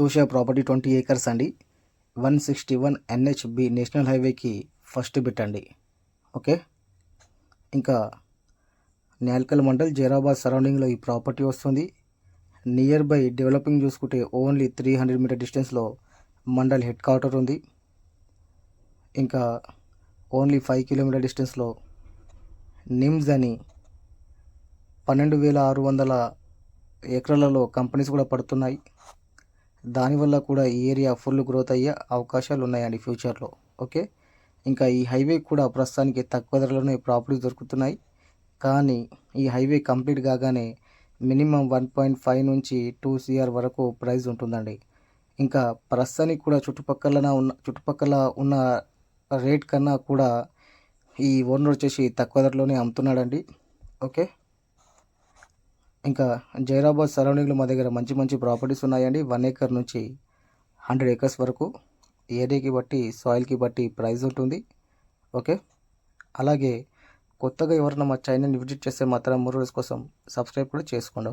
చూసే property twenty acres అండి. One sixty one NHB national హైవేకి ఫస్ట్ బిట్ అండి. ఓకే? ఇంకా నేల్కల్ మండల్ జైరాబాద్ సరౌండింగ్లో ఈ ప్రాపర్టీ వస్తుంది. నియర్ బై డెవలపింగ్ చూసుకుంటే ఓన్లీ త్రీ హండ్రెడ్ మీటర్ డిస్టెన్స్లో మండల్ హెడ్ క్వార్టర్ ఉంది. ఇంకా ఓన్లీ ఫైవ్ కిలోమీటర్ డిస్టెన్స్లో నిమ్స్ అని పన్నెండు వేల ఆరు వందల ఎకరాలలో కంపెనీస్ కూడా పడుతున్నాయి. దానివల్ల కూడా ఈ ఏరియా ఫుల్ గ్రోత్ అయ్యే అవకాశాలు ఉన్నాయండి ఫ్యూచర్లో ఓకే? ఇంకా ఈ హైవే కూడా ప్రస్తుతానికి తక్కువ ధరలోనే ప్రాపర్టీ దొరుకుతున్నాయి. కానీ ఈ హైవే కంప్లీట్ కాగానే మినిమం వన్ పాయింట్ ఫైవ్ నుంచి టూ సిఆర్ వరకు ప్రైస్ ఉంటుందండి. ఇంకా ప్రస్తుతానికి కూడా చుట్టుపక్కల ఉన్న చుట్టుపక్కల ఉన్న రేట్ కన్నా కూడా ఈ ఓనర్ వచ్చేసి తక్కువ ధరలోనే అమ్ముతున్నాడండి ఓకే? ఇంకా జైరాబాద్ సరౌండింగ్లో మా దగ్గర మంచి మంచి ప్రాపర్టీస్ ఉన్నాయండి. వన్ ఏకర్ నుంచి హండ్రెడ్ ఏకర్స్ వరకు ఏరియాకి బట్టి సాయిల్కి బట్టి ప్రైస్ ఉంటుంది. ఓకే? అలాగే కొత్తగా ఎవరైనా మా ఛానల్ని విజిట్ చేస్తే మాత్రం మూడు రోజుల కోసం సబ్స్క్రైబ్ కూడా చేసుకోండి.